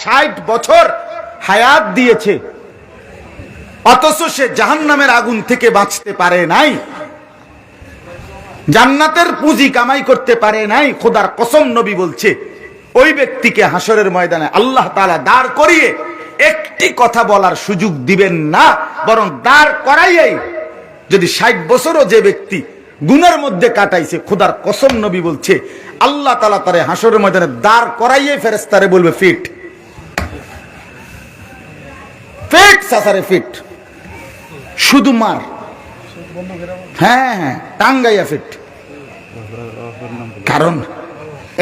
ষাট বছর হায়াত দিয়েছে। অথচ সে জাহান নামের আগুন থেকে বাঁচতে পারে নাই। জান্নাতের পুঁজি কামাই করতে পারে নাই, খোদার কসম নবী বলছে। ওই ব্যক্তিকে হাসরের ময়দানে আল্লাহ তালা দাঁড় করিয়ে একটি কথা বলার সুযোগ দিবেন না, বরং দাঁড় করাইয়াই যদি ষাট বছরও যে ব্যক্তি গুনার মধ্যে কাটাইছে, খোদার কসম নবী বলছে, আল্লাহ তালা তারে হাসরের ময়দানে দাঁড় করাইয়ে ফেরেস্তারে বলবে, ফিট। সাসারে ফিট। শুধু মার। হ্যাঁ হ্যাঁ টাঙ্গাইয়া ফিট। কারণ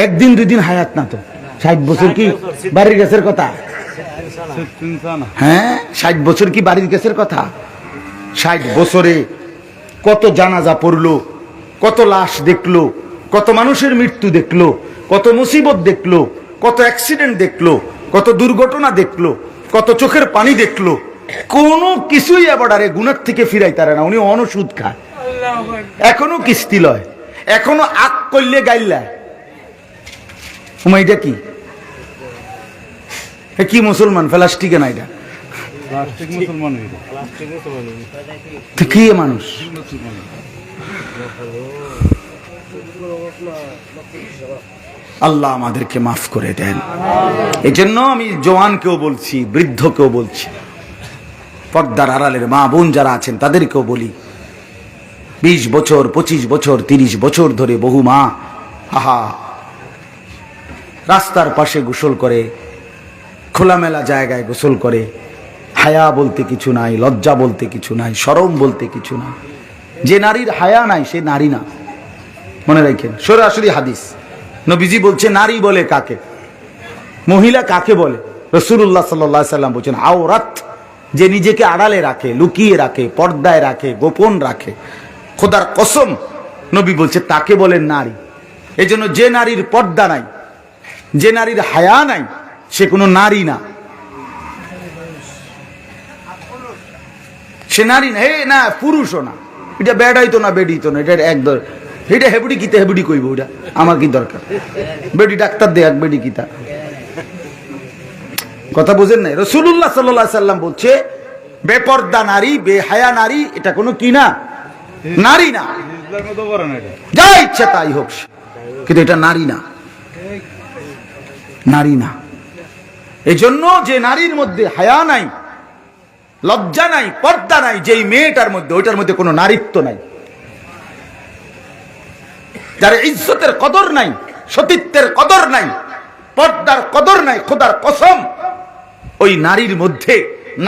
একদিন দুদিন হায়াত না তো। ষাট বছর কি বাড়ির গ্যাসের কথা? হ্যাঁ ষাট বছর কি বাড়ির গ্যাসের কথা? ষাট বছরে কত জানাজা পড়ল, কত লাশ দেখল, কত মানুষের মৃত্যু দেখল, কত মুসিবত দেখল, কত অ্যাক্সিডেন্ট দেখল, কত দুর্ঘটনা দেখল, কত চোখের পানি দেখল। কোনো কিছুই আবার আরে গুণার থেকে ফিরাই তারা না উনি অনসুদ খায়। এখনও কিস্তি লয় এখনও আক করলে গাইল্লা এটা কি? কি মুসলমান? প্লাস্টিকে না এটা? কি মানুষ? আল্লাহ আমাদেরকে মাফ করে দেন। এই জন্য আমি জওয়ানকেও বলছি বৃদ্ধকেও বলছি। পর্দার আড়ালের মা বোন যারা আছেন, তাদেরকেও বলি, বিশ বছর, পঁচিশ বছর, তিরিশ বছর ধরে বহু মা হাহা রাস্তার পাশে গোসল করে, খোলামেলা জায়গায় গোসল করে, হায়া বলতে কিছু নাই, লজ্জা বলতে কিছু নাই, সরম বলতে কিছু নাই। যে নারীর হায়া নাই, সে নারী না। মনে রাখেন, সরাসরি হাদিস। নবীজি বলছে, নারী বলে কাকে? মহিলা কাকে বলে? রসুল্লাহ সাল্লাহ সাল্লাম বলছেন, আওরাত যে নিজেকে আড়ালে রাখে, লুকিয়ে রাখে, পর্দায় রাখে, গোপন রাখে। খোদার কসম, নবী বলছে, তাকে বলেন নারী। এই জন্য যে নারীর পর্দা নাই, যে নারীর হায়া নাই, সে কোনো নারী না। সে নারী না, হে না, পুরুষও না। এটা বেড়াইতো না, বেডিতো না, এটা এক এটা হেবুড়ি কিতে, হেবুড়ি কইব ওটা। আমার কি দরকার? বেডি ডাক্তার দেখ বেডি কিতা। কথা বুঝেন নাই? রসুল্লাহ সাল্লাহ সাল্লাম বলছে বেপর্দা নারী বেহায়া নারী এটা কোনো কি না? নারী না। যা ইচ্ছা তাই হোক। কিন্তু এটা নারী না। নারী না। এজন্য যে নারীর মধ্যে হায়া নাই লজ্জা নাই পর্দা নাই যেই মেয়েটার মধ্যে ওইটার মধ্যে কোনো নারীত্ব নাই। যার ইজ্জতের কদর নাই সতীত্বের কদর নাই পর্দার কদর নাই খোদার কসম ওই নারীর মধ্যে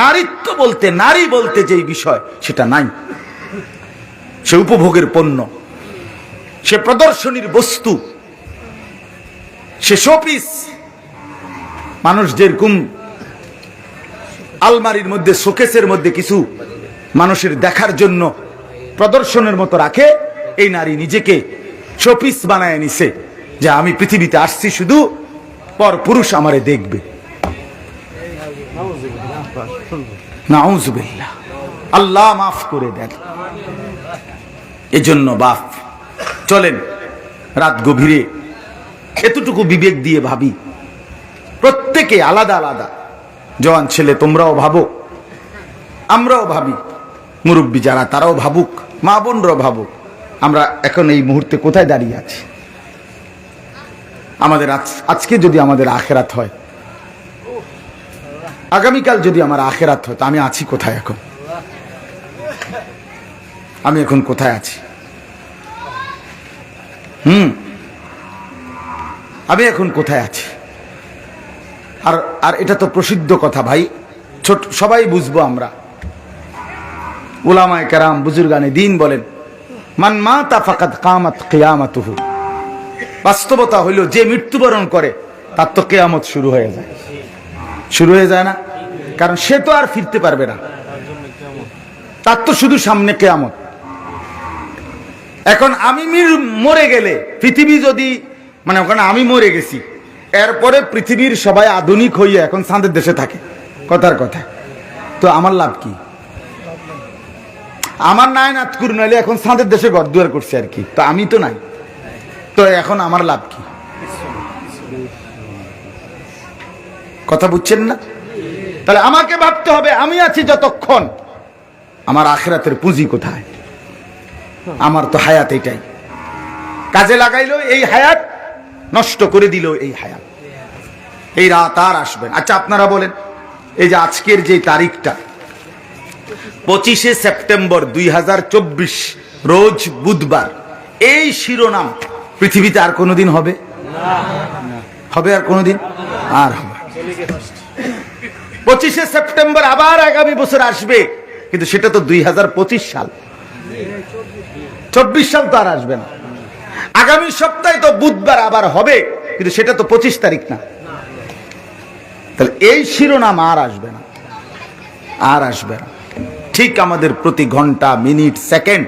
নারীত্ব বলতে, নারী বলতে যেই বিষয়, সেটা নাই। সে উপভোগের পণ্য, সে প্রদর্শনীর বস্তু, সে শোপিস। মানুষ যেরকম আলমারির মধ্যে, শোকেসের মধ্যে কিছু মানুষের দেখার জন্য প্রদর্শনের মতো রাখে, এই নারী নিজেকে শোপিস বানায় নিছে। যে আমি পৃথিবীতে আসছি শুধু পর পুরুষ আমারে দেখবে। আল্লাহ মাফ করে দেন। এজন্য বাপ, চলেন, রাত গভীরে এতটুকু বিবেক দিয়ে ভাবি। প্রত্যেকে আলাদা আলাদা। জওয়ান ছেলে, তোমরাও ভাবো। আমরাও ভাবি। মুরব্বী যারা, তারাও ভাবুক। মা বোনরাও ভাবুক। আমরা এখন এই মুহূর্তে কোথায় দাঁড়িয়ে আছি? আমাদের আজ- আজকে যদি আমাদের আখেরাত হয় আগামীকাল যদি আমার আখেরাত হয়, তো আমি আছি কোথায় এখন? আমি এখন কোথায় আছি? হুম। আমি এখন কোথায় আছি? আর আর এটা তো প্রসিদ্ধ কথা ভাই। ছোট, সবাই বুঝব আমরা। ওলামায় কেরাম, বুজুর্গানে দিন বলেন, মান মা তা ফাকাত কামাত কেয়ামাতুহু। বাস্তবতা হইল, যে মৃত্যুবরণ করে, তার তো কেয়ামত শুরু হয়ে যায়। শুরু হয়ে যায় না। কারণ সে তো আর ফিরতে পারবে না। তার তো শুধু সামনে কেয়ামত। এখন আমি মির- গেলে, পৃথিবী যদি মানে ওখানে আমি মরে গেছি, এরপরে পৃথিবীর সবাই আধুনিক হইয়া এখন চাঁদের দেশে থাকে। কথার কথা। তো আমার লাভ কি? আমার নাই নাতকুর নইলে এখন চাঁদের দেশে ঘর দুয়ার করছে আর কি। তো আমি তো নাই। তো এখন আমার লাভ কি? কথা বুঝছেন না? তাহলে আমাকে ভাবতে হবে, আমি আছি যতক্ষণ। আমার আখেরাতের পুঁজি কোথায়? আমার তো হায়াত এটাই। কাজে লাগাইলো এই হায়াত, নষ্ট করে দিল এই হায়াত। এই রাত আর আসবেন আচ্ছা আপনারা বলেন, এই যে আজকের যে তারিখটা, পঁচিশে সেপ্টেম্বর দুই হাজার চব্বিশ, রোজ বুধবার, এই শিরোনাম পৃথিবীতে আর কোনোদিন হবে? হবে আর কোনোদিন? আর হবে পঁচিশে সেপ্টেম্বর আবার আগামী বছর আসবে। কিন্তু সেটা তো দুই হাজার পঁচিশ সাল। চব্বিশ সাল তো আর আসবে না। আগামী সপ্তাহে তো বুধবার আবার হবে, কিন্তু সেটা তো পঁচিশ তারিখ না। তাহলে এই শিরোনাম আর আসবে না। আর আসবে না। ঠিক আমাদের প্রতি ঘণ্টা, মিনিট, সেকেন্ড।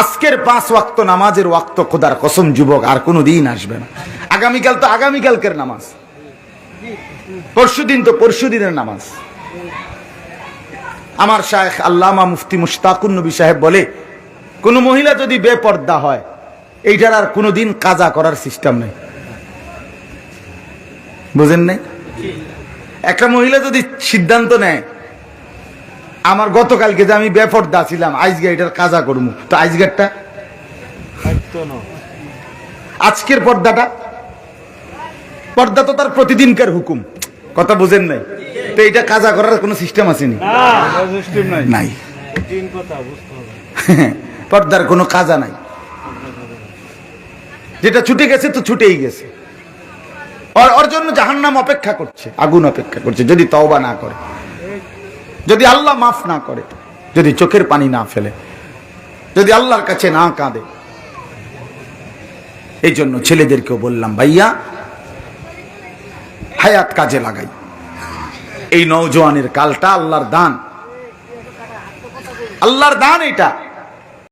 আজকের পাঁচ ওয়াক্ত নামাজের ওয়াক্ত খোদার কসম যুবক, আর কোনো দিন আসবে না। আগামীকাল তো আগামীকালকের নামাজ। পরশুদিন তো পরশু দিনের নামাজ। আমার শায়েখ আল্লামা মুফতি মুশতাকুন নবী সাহেব বলে কোন মহিলা যদি বেপর্দা হয় এইটার আর কোনোদিন কাজা করার সিস্টেম নেই। বুঝেন নাই? একটা মহিলা যদি সিদ্ধান্ত নেয় আমার গতকালকে যে আমি বেপর্দা ছিলাম আজকে এটার কাজা করব। তো আজকেরটা? আজকের পর্দাটা? পর্দা তো তার প্রতিদিনকার হুকুম। কথা বুঝেন নাই? তো এটা কাজা করার কোনো সিস্টেম আসেনি? নাই। পর্দার কোনো কাজা নাই। যেটা ছুটে গেছে তো ছুটেই গেছে। ওর ওর জন্য জাহান্নাম অপেক্ষা করছে আগুন অপেক্ষা করছে যদি তওবা না করে। যদি আল্লাহ মাফ না করে যদি চোখের পানি না ফেলে যদি আল্লাহর কাছে না কাঁদে। এই জন্য ছেলেদেরকেও বললাম ভাইয়া হায়াত কাজে লাগাই। এই নৌজওয়ানের কালটা আল্লাহর দান। আল্লাহর দান এটা